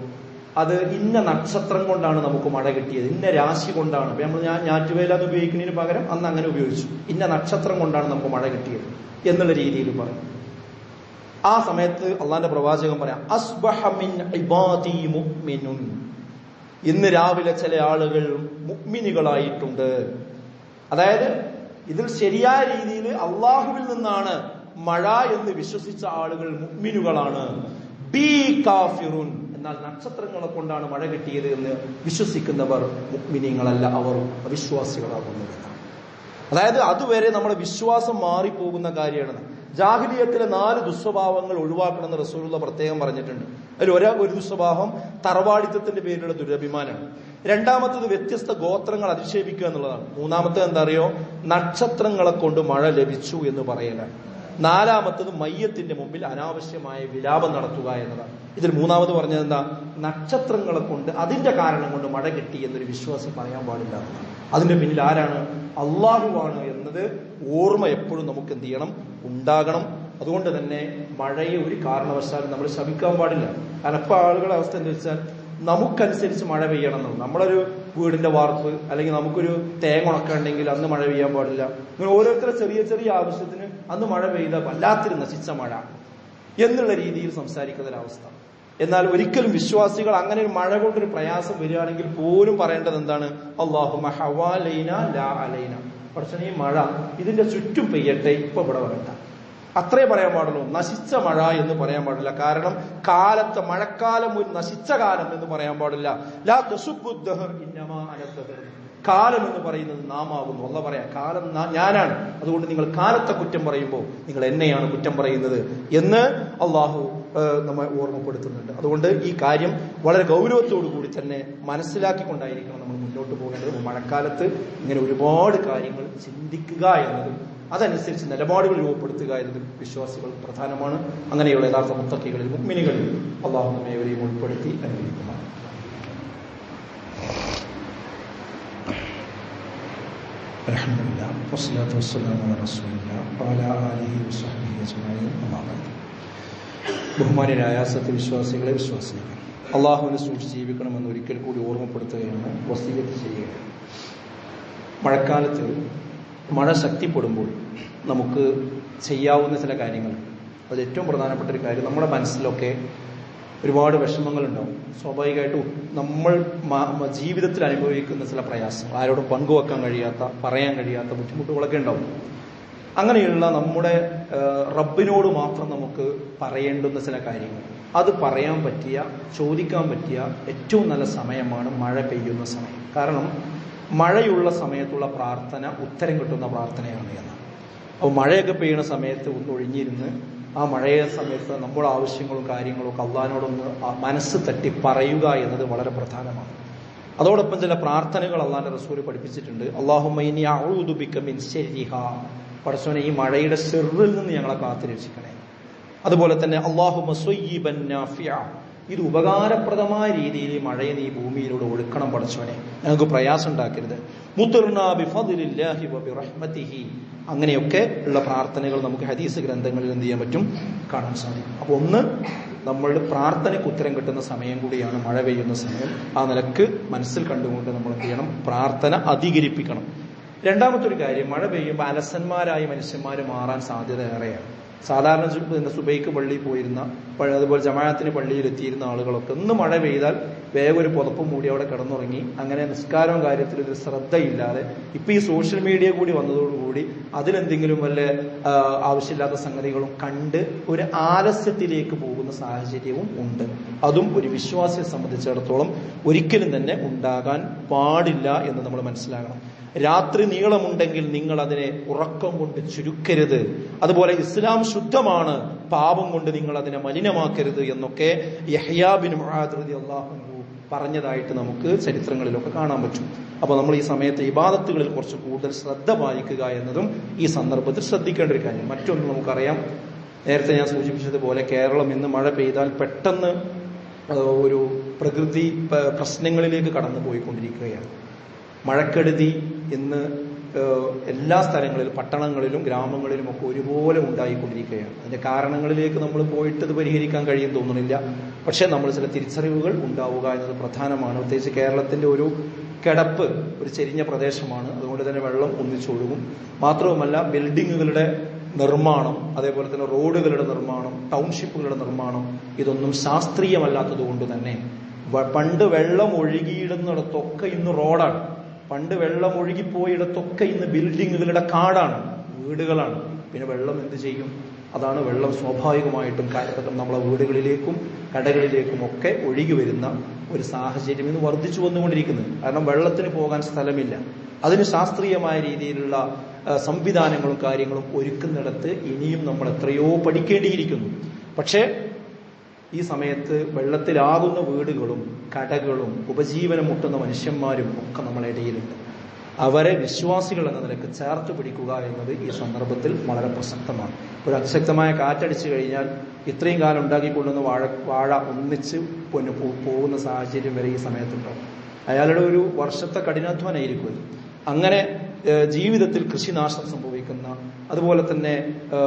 അത് ഇന്ന നക്ഷത്രം കൊണ്ടാണ് നമുക്ക് മഴ കിട്ടിയത്. ഇന്ന രാശി കൊണ്ടാണ്. നമ്മൾ ഞാൻ ഞാറ്റുവേല എന്ന് ഉപയോഗിക്കുന്നതിന് പകരം അന്ന് അങ്ങനെ ഉപയോഗിച്ചു. ഇന്ന നക്ഷത്രം കൊണ്ടാണ് നമുക്ക് മഴ കിട്ടിയത് എന്നുള്ള രീതിയിൽ പറഞ്ഞു. ആ സമയത്ത് അള്ളാന്റെ പ്രവാചകൻ പറയാം ഇന്ന് രാവിലെ ചില ആളുകൾ മുഗ്മിനികളായിട്ടുണ്ട്. അതായത് ഇതിൽ ശരിയായ രീതിയിൽ അള്ളാഹുവിൽ നിന്നാണ് മഴ എന്ന് വിശ്വസിച്ച ആളുകൾ മുക്മിനുകളാണ് ബി കാഫിറുൻ എന്നാൽ നക്ഷത്രങ്ങളെ കൊണ്ടാണ് മഴ കിട്ടിയത് എന്ന് വിശ്വസിക്കുന്നവർ മുഗ്മിനിങ്ങളല്ല അവർ അവിശ്വാസികളാകുന്നു അതായത് അതുവരെ നമ്മുടെ വിശ്വാസം മാറിപ്പോകുന്ന കാര്യമാണ്. ജാഹിലിയത്തിലെ നാല് ദുസ്വഭാവങ്ങൾ ഒഴിവാക്കണമെന്ന് റസൂലുള്ള പ്രത്യേകം പറഞ്ഞിട്ടുണ്ട്. അതിൽ ഒരാ ഒരു ദുസ്വഭാവം തറവാടിത്തത്തിന്റെ പേരിലുള്ള ദുരഭിമാനമാണ്. രണ്ടാമത്തത് വ്യത്യസ്ത ഗോത്രങ്ങൾ അധിക്ഷേപിക്കുക എന്നുള്ളതാണ്. മൂന്നാമത്തത് എന്താ അറിയോ? നക്ഷത്രങ്ങളെ കൊണ്ട് മഴ ലഭിച്ചു എന്ന് പറയലാണ്. നാലാമത്തത് മയ്യത്തിന്റെ മുമ്പിൽ അനാവശ്യമായ വിലാപം നടത്തുക എന്നതാണ്. ഇതിൽ മൂന്നാമത് പറഞ്ഞത് എന്താ? നക്ഷത്രങ്ങളെ കൊണ്ട് അതിന്റെ കാരണം കൊണ്ട് മഴ കിട്ടി എന്നൊരു വിശ്വാസം പറയാൻ പാടില്ല. അതിന്റെ പിന്നിൽ ആരാണ്? അള്ളാഹുവാണ് എന്നത് ഓർമ്മ എപ്പോഴും നമുക്ക് എന്ത് ചെയ്യണം? ഉണ്ടാകണം. അതുകൊണ്ട് തന്നെ മഴയെ ഒരു കാരണവശാലും നമ്മൾ ശമിക്കാൻ പാടില്ല. കാരണം ഇപ്പൊ ആളുകളുടെ അവസ്ഥ എന്താ വെച്ചാൽ നമുക്കനുസരിച്ച് മഴ പെയ്യണം എന്നു നമ്മളൊരു വീടിന്റെ വാർപ്പ് അല്ലെങ്കിൽ നമുക്കൊരു തേങ്ങ ഉണക്കണ്ടെങ്കിൽ അന്ന് മഴ പെയ്യാൻ പാടില്ല. ഇങ്ങനെ ഓരോരുത്തരുടെ ചെറിയ ചെറിയ ആവശ്യത്തിന് അന്ന് മഴ പെയ്ത വല്ലാത്തൊരു നശിച്ച മഴ എന്നുള്ള രീതിയിൽ സംസാരിക്കുന്ന ഒരവസ്ഥ എന്നാൽ ഒരിക്കലും വിശ്വാസികൾ അങ്ങനെ ഒരു മഴ കൊണ്ടൊരു പ്രയാസം വരികയാണെങ്കിൽ പോലും പറയേണ്ടത് എന്താണ്? അള്ളാഹു ലാ അലൈന. പക്ഷേ ഈ മഴ ഇതിന്റെ ചുറ്റും പെയ്യട്ടെ ഇപ്പൊ ഇവിടെ വരണ്ട. അത്രേ പറയാൻ പാടുള്ളൂ. നശിച്ച മഴ എന്ന് പറയാൻ പാടില്ല. കാരണം കാലത്ത് മഴക്കാലം ഒരു നശിച്ച കാലം എന്ന് പറയാൻ പാടില്ല. ലാ തസുബ്ബുദ്ദഹർ ഇന്നമാ അനദ്ദഹർ കാലം എന്ന് പറയുന്നത് നാമാകുന്നു. അല്ല പറയാ കാലം ഞാനാണ്. അതുകൊണ്ട് നിങ്ങൾ കാലത്തെ കുറ്റം പറയുമ്പോൾ നിങ്ങൾ എന്നെയാണ് കുറ്റം പറയുന്നത് എന്ന് അള്ളാഹു നമ്മെ ഓർമ്മപ്പെടുത്തുന്നുണ്ട്. അതുകൊണ്ട് ഈ കാര്യം വളരെ ഗൗരവത്തോടു കൂടി തന്നെ മനസ്സിലാക്കിക്കൊണ്ടായിരിക്കണം നമ്മൾ മുന്നോട്ട് പോകേണ്ടത്. മഴക്കാലത്ത് ഇങ്ങനെ ഒരുപാട് കാര്യങ്ങൾ ചിന്തിക്കുക എന്നതും അതനുസരിച്ച് നിലപാടുകൾ രൂപപ്പെടുത്തുക എന്നത് വിശ്വാസികൾ പ്രധാനമാണ്. അങ്ങനെയുള്ള യഥാർത്ഥ മുത്തക്കികളിൽ മുക്മിനികളിൽ അള്ളാഹു നമ്മെ ഏവരെയും ഉൾപ്പെടുത്തി അനുഗ്രഹിക്കുമാണ് അമ്മാ ബഅദ്. ബഹുമാന്യരായ സത്യവിശ്വാസികളെ വിശ്വാസികൾ അള്ളാഹുവിനെ സൂക്ഷിച്ച് ജീവിക്കണമെന്ന് ഒരിക്കൽ കൂടി ഓർമ്മപ്പെടുത്തുകയാണ് വസീകത്ത് ചെയ്യുകയാണ് മഴക്കാലത്ത് മഴ ശക്തിപ്പെടുമ്പോൾ നമുക്ക് ചെയ്യാവുന്ന ചില കാര്യങ്ങൾ അത് ഏറ്റവും പ്രധാനപ്പെട്ട ഒരു കാര്യം നമ്മുടെ മനസ്സിലൊക്കെ ഒരുപാട് വിഷമങ്ങളുണ്ടാവും. സ്വാഭാവികമായിട്ടും നമ്മൾ ജീവിതത്തിൽ അനുഭവിക്കുന്ന ചില പ്രയാസം ആരോടും പങ്കുവെക്കാൻ കഴിയാത്ത പറയാൻ കഴിയാത്ത ബുദ്ധിമുട്ടുകളൊക്കെ ഉണ്ടാവും. അങ്ങനെയുള്ള നമ്മുടെ റബ്ബിനോട് മാത്രം നമുക്ക് പറയേണ്ടുന്ന ചില കാര്യങ്ങൾ. അത് പറയാൻ പറ്റിയ ചോദിക്കാൻ പറ്റിയ ഏറ്റവും നല്ല സമയമാണ് മഴ പെയ്യുന്ന സമയം. കാരണം മഴയുള്ള സമയത്തുള്ള പ്രാർത്ഥന ഉത്തരം കിട്ടുന്ന പ്രാർത്ഥനയാണ് എന്നാണ് അപ്പോൾ മഴയൊക്കെ പെയ്യുന്ന സമയത്ത് ഒന്ന് ഒഴിഞ്ഞിരുന്ന് ആ മഴയ സമയത്ത് നമ്മുടെ ആവശ്യങ്ങളും കാര്യങ്ങളും ഒക്കെ അള്ളഹാനോടൊന്ന് മനസ്സ് തട്ടി പറയുക എന്നത് വളരെ പ്രധാനമാണ്. അതോടൊപ്പം ചില പ്രാർത്ഥനകൾ അള്ളാഹാന്റെ റസൂൽ പഠിപ്പിച്ചിട്ടുണ്ട്. അള്ളാഹുബിക്കിഹ പടച്ചോനെ ഈ മഴയുടെ സെറിൽ നിന്ന് ഞങ്ങളെ കാത്തുരക്ഷിക്കണേ. അതുപോലെ തന്നെ അള്ളാഹു ഇത് ഉപകാരപ്രദമായ രീതിയിൽ മഴയെ നീ ഭൂമിയിലൂടെ ഒഴുക്കണം പഠിച്ചവനെ ഞങ്ങൾക്ക് പ്രയാസം ഉണ്ടാക്കരുത് അങ്ങനെയൊക്കെ ഉള്ള പ്രാർത്ഥനകൾ നമുക്ക് ഹദീസ് ഗ്രന്ഥങ്ങളിൽ എന്ത് ചെയ്യാൻ പറ്റും? കാണാൻ സാധിക്കും. അപ്പൊ ഒന്ന് നമ്മളുടെ പ്രാർത്ഥനയ്ക്ക് ഉത്തരം കിട്ടുന്ന സമയം കൂടിയാണ് മഴ പെയ്യുന്ന സമയം. ആ നിലയ്ക്ക് മനസ്സിൽ കണ്ടുകൊണ്ട് നമ്മൾ എന്ത് ചെയ്യണം? പ്രാർത്ഥന അധികരിപ്പിക്കണം. രണ്ടാമത്തെ ഒരു കാര്യം മഴ പെയ്യുമ്പോൾ അലസന്മാരായ മനുഷ്യന്മാർ മാറാൻ സാധ്യത ഏറെയാണ്. സാധാരണ സുബൈക്ക് പള്ളിയിൽ പോയിരുന്ന അതുപോലെ ജമാഅത്തിന് പള്ളിയിൽ എത്തിയിരുന്ന ആളുകളൊക്കെ ഒന്ന് മഴ പെയ്താൽ വേഗം ഒരു പുതപ്പ് മൂടി അവിടെ കിടന്നുറങ്ങി. അങ്ങനെ നിസ്കാരവും കാര്യത്തിൽ ഒരു ശ്രദ്ധയില്ലാതെ ഇപ്പൊ ഈ സോഷ്യൽ മീഡിയ കൂടി വന്നതോടുകൂടി അതിലെന്തെങ്കിലും വല്ല ആവശ്യമില്ലാത്ത സംഗതികളും കണ്ട് ഒരു ആലസ്യത്തിലേക്ക് പോകുന്ന സാഹചര്യവും ഉണ്ട്. അതും ഒരു വിശ്വാസിയെ സംബന്ധിച്ചിടത്തോളം ഒരിക്കലും തന്നെ ഉണ്ടാകാൻ പാടില്ല എന്ന് നമ്മൾ മനസ്സിലാക്കണം രാത്രി നീളമുണ്ടെങ്കിൽ നിങ്ങൾ അതിനെ ഉറക്കം കൊണ്ട് ചുരുക്കരുത്. അതുപോലെ ഇസ്ലാം ശുദ്ധമാണ്. പാപം കൊണ്ട് നിങ്ങൾ അതിനെ മലിനമാക്കരുത് എന്നൊക്കെ യഹ്യാബിൻ അള്ളാഹു പറഞ്ഞതായിട്ട് നമുക്ക് ചരിത്രങ്ങളിലൊക്കെ കാണാൻ പറ്റും. അപ്പോൾ നമ്മൾ ഈ സമയത്ത് ഇബാദത്തുകളിൽ കുറച്ച് കൂടുതൽ ശ്രദ്ധ പാലിക്കുക എന്നതും ഈ സന്ദർഭത്തിൽ ശ്രദ്ധിക്കേണ്ട ഒരു കാര്യം. മറ്റൊന്ന് നമുക്കറിയാം. നേരത്തെ ഞാൻ സൂചിപ്പിച്ചതുപോലെ കേരളം ഇന്ന് മഴ പെയ്താൽ പെട്ടെന്ന് ഒരു പ്രകൃതി പ്രശ്നങ്ങളിലേക്ക് കടന്നു പോയിക്കൊണ്ടിരിക്കുകയാണ് മഴക്കെടുതി ഇന്ന് എല്ലാ സ്ഥലങ്ങളിലും പട്ടണങ്ങളിലും ഗ്രാമങ്ങളിലും ഒക്കെ ഒരുപോലെ ഉണ്ടായിക്കൊണ്ടിരിക്കുകയാണ്. അതിന്റെ കാരണങ്ങളിലേക്ക് നമ്മൾ പോയിട്ട് ഇത് പരിഹരിക്കാൻ കഴിയും തോന്നുന്നില്ല. പക്ഷേ നമ്മൾ ചില തിരിച്ചറിവുകൾ ഉണ്ടാവുക എന്നത് പ്രധാനമാണ്. പ്രത്യേകിച്ച് കേരളത്തിന്റെ ഒരു കിടപ്പ് ഒരു ചെരിഞ്ഞ പ്രദേശമാണ്. അതുകൊണ്ട് തന്നെ വെള്ളം ഒന്നിച്ചൊഴുകും. മാത്രവുമല്ല ബിൽഡിങ്ങുകളുടെ നിർമ്മാണം അതേപോലെ തന്നെ റോഡുകളുടെ നിർമ്മാണം ടൗൺഷിപ്പുകളുടെ നിർമ്മാണം ഇതൊന്നും ശാസ്ത്രീയമല്ലാത്തത് കൊണ്ട് തന്നെ പണ്ട് വെള്ളം ഒഴുകിയിടുന്നിടത്തൊക്കെ ഇന്ന് റോഡാണ്. പണ്ട് വെള്ളം ഒഴുകിപ്പോയിടത്തൊക്കെ ഇന്ന് ബിൽഡിങ്ങുകളുടെ കാടാണ് വീടുകളാണ്. പിന്നെ വെള്ളം എന്ത് ചെയ്യും? അതാണ് വെള്ളം സ്വാഭാവികമായിട്ടും കാലഘട്ടം നമ്മളെ വീടുകളിലേക്കും കടകളിലേക്കും ഒക്കെ ഒഴുകി വരുന്ന ഒരു സാഹചര്യം ഇന്ന് വർദ്ധിച്ചു വന്നുകൊണ്ടിരിക്കുന്നത് കാരണം വെള്ളത്തിന് പോകാൻ സ്ഥലമില്ല. അതിന് ശാസ്ത്രീയമായ രീതിയിലുള്ള സംവിധാനങ്ങളും കാര്യങ്ങളും ഒരുക്കുന്നിടത്ത് ഇനിയും നമ്മൾ എത്രയോ പഠിക്കേണ്ടിയിരിക്കുന്നു. പക്ഷേ ഈ സമയത്ത് വെള്ളത്തിലാകുന്ന വീടുകളും കടകളും ഉപജീവനം മുട്ടുന്ന മനുഷ്യന്മാരും ഒക്കെ നമ്മളെ ഇടയിലുണ്ട്. അവരെ വിശ്വാസികൾ എന്ന നിലയ്ക്ക് ചേർത്ത് പിടിക്കുക എന്നത് ഈ സന്ദർഭത്തിൽ വളരെ പ്രസക്തമാണ്. ഒരു അതിശക്തമായ കാറ്റടിച്ചു കഴിഞ്ഞാൽ ഇത്രയും കാലം ഉണ്ടാക്കിക്കൊള്ളുന്ന വാഴ വാഴ ഒന്നിച്ച് പോകുന്ന സാഹചര്യം വരെ ഈ സമയത്തുണ്ടാവും. അയാളുടെ ഒരു വർഷത്തെ കഠിനാധ്വാനായിരിക്കും അങ്ങനെ ജീവിതത്തിൽ കൃഷിനാശം സംഭവിക്കുന്ന അതുപോലെ തന്നെ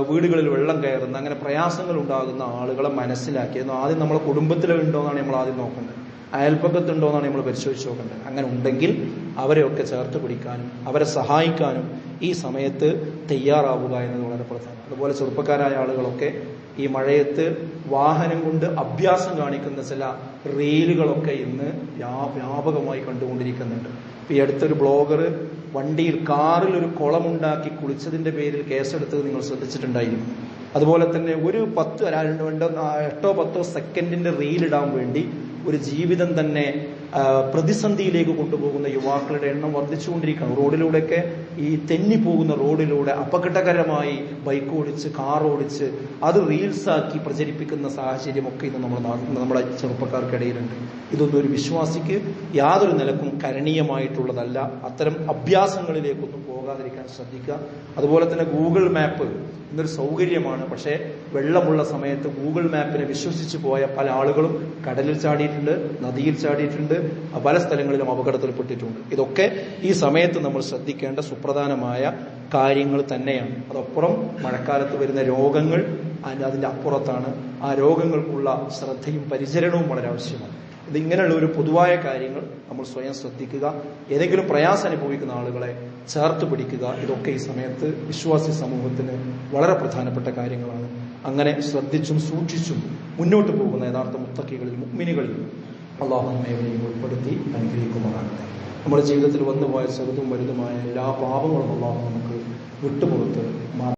വീടുകളിൽ വെള്ളം കയറുന്ന അങ്ങനെ പ്രയാസങ്ങൾ ഉണ്ടാകുന്ന ആളുകളെ മനസ്സിലാക്കി ആദ്യം നമ്മളെ കുടുംബത്തിലുണ്ടോ എന്നാണ് നമ്മൾ ആദ്യം നോക്കുന്നത് അയൽപ്പക്കത്തുണ്ടോ എന്നാണ് നമ്മൾ പരിശോധിച്ച് നോക്കേണ്ടത്. അങ്ങനെ ഉണ്ടെങ്കിൽ അവരെയൊക്കെ ചേർത്ത് പിടിക്കാനും അവരെ സഹായിക്കാനും ഈ സമയത്ത് തയ്യാറാവുക എന്നത് വളരെ പ്രധാനം അതുപോലെ ചെറുപ്പക്കാരായ ആളുകളൊക്കെ ഈ മഴയത്ത് വാഹനം കൊണ്ട് അഭ്യാസം കാണിക്കുന്ന ചില റീലുകളൊക്കെ ഇന്ന് വ്യാപകമായി കണ്ടുകൊണ്ടിരിക്കുന്നുണ്ട്. ഇപ്പൊ ഈ അടുത്തൊരു ബ്ലോഗർ വണ്ടിയിൽ കാറിൽ ഒരു കുളമുണ്ടാക്കി കുളിച്ചതിന്റെ പേരിൽ കേസെടുത്തത് നിങ്ങൾ ശ്രദ്ധിച്ചിട്ടുണ്ടായിരുന്നു അതുപോലെ തന്നെ ഒരു പത്ത് രണ്ടോ എട്ടോ പത്തോ സെക്കൻഡിന്റെ റീലിടാൻ വേണ്ടി ഒരു ജീവിതം തന്നെ പ്രതിസന്ധിയിലേക്ക് കൊണ്ടുപോകുന്ന യുവാക്കളുടെ എണ്ണം വർദ്ധിച്ചുകൊണ്ടിരിക്കുകയാണ്. റോഡിലൂടെയൊക്കെ ഈ തെന്നി പോകുന്ന റോഡിലൂടെ അപകടകരമായി ബൈക്ക് ഓടിച്ച് കാർ ഓടിച്ച് അത് റീൽസാക്കി പ്രചരിപ്പിക്കുന്ന സാഹചര്യമൊക്കെ ഇന്ന് നമ്മുടെ നമ്മുടെ ചെറുപ്പക്കാർക്കിടയിലുണ്ട്. ഇതൊന്നും ഒരു വിശ്വാസിക്ക് യാതൊരു നിലക്കും കരണീയമായിട്ടുള്ളതല്ല. അത്തരം അഭ്യാസങ്ങളിലേക്കൊന്നും പോകാതിരിക്കാൻ ശ്രദ്ധിക്കുക. അതുപോലെ തന്നെ ഗൂഗിൾ മാപ്പ് ഇന്നൊരു സൗകര്യമാണ്. പക്ഷേ വെള്ളമുള്ള സമയത്ത് ഗൂഗിൾ മാപ്പിനെ വിശ്വസിച്ച് പോയ പല ആളുകളും കടലിൽ ചാടിയിട്ടുണ്ട് നദിയിൽ ചാടിയിട്ടുണ്ട് പല സ്ഥലങ്ങളിലും അപകടത്തിൽപ്പെട്ടിട്ടുണ്ട്. ഇതൊക്കെ ഈ സമയത്ത് നമ്മൾ ശ്രദ്ധിക്കേണ്ട സുപ്രധാനമായ കാര്യങ്ങൾ തന്നെയാണ്. അതപ്പുറം മഴക്കാലത്ത് വരുന്ന രോഗങ്ങൾ അതിന്റെ അപ്പുറത്താണ്. ആ രോഗങ്ങൾക്കുള്ള ശ്രദ്ധയും പരിചരണവും വളരെ ആവശ്യമാണ്. ഇത് ഇങ്ങനെയുള്ള ഒരു പൊതുവായ കാര്യങ്ങൾ നമ്മൾ സ്വയം ശ്രദ്ധിക്കുക. ഏതെങ്കിലും പ്രയാസം അനുഭവിക്കുന്ന ആളുകളെ ചേർത്ത് പിടിക്കുക. ഇതൊക്കെ ഈ സമയത്ത് വിശ്വാസി സമൂഹത്തിന് വളരെ പ്രധാനപ്പെട്ട കാര്യങ്ങളാണ്. അങ്ങനെ ശ്രദ്ധിച്ചും സൂക്ഷിച്ചും മുന്നോട്ട് പോകുന്ന യഥാർത്ഥ മുത്തക്കികളിൽ മുഗ്മിനികളിൽ അള്ളാഹു നമ്മയെയും ഉൾപ്പെടുത്തി അനുഗ്രഹിക്കുമാറാകട്ടെ. നമ്മുടെ ജീവിതത്തിൽ വന്നുപോയ ചെറുതും വലുതുമായ എല്ലാ പാപങ്ങളും അള്ളാഹു നമുക്ക് വിട്ടുപുറത്ത് മാ